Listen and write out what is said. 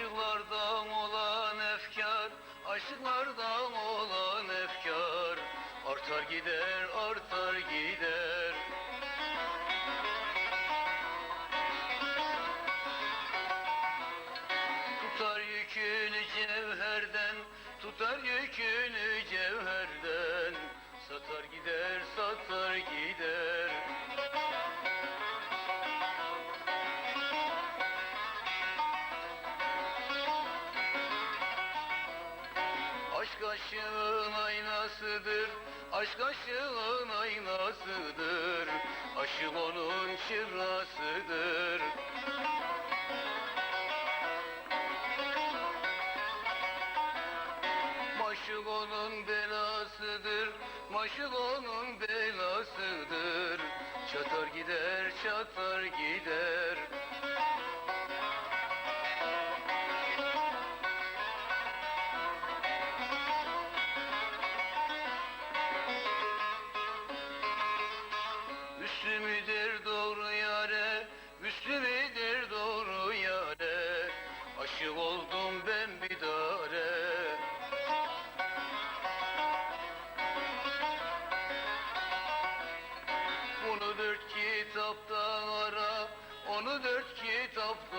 aşıklardan olan efkar aşıklardan olan efkar. Artar gider artar gider. Tutar yükünü cevherden tutar yükünü cevherden. Satar gider satar Aşk aşığın aynasıdır Aşk aşığın aynasıdır. Aşık onun çırasıdır Maşık onun belasıdır Maşık onun belasıdır. Çatar gider, çatar gider Aşık oldum ben bir dare. Bunu dört kitapta ara Onu dört kitapta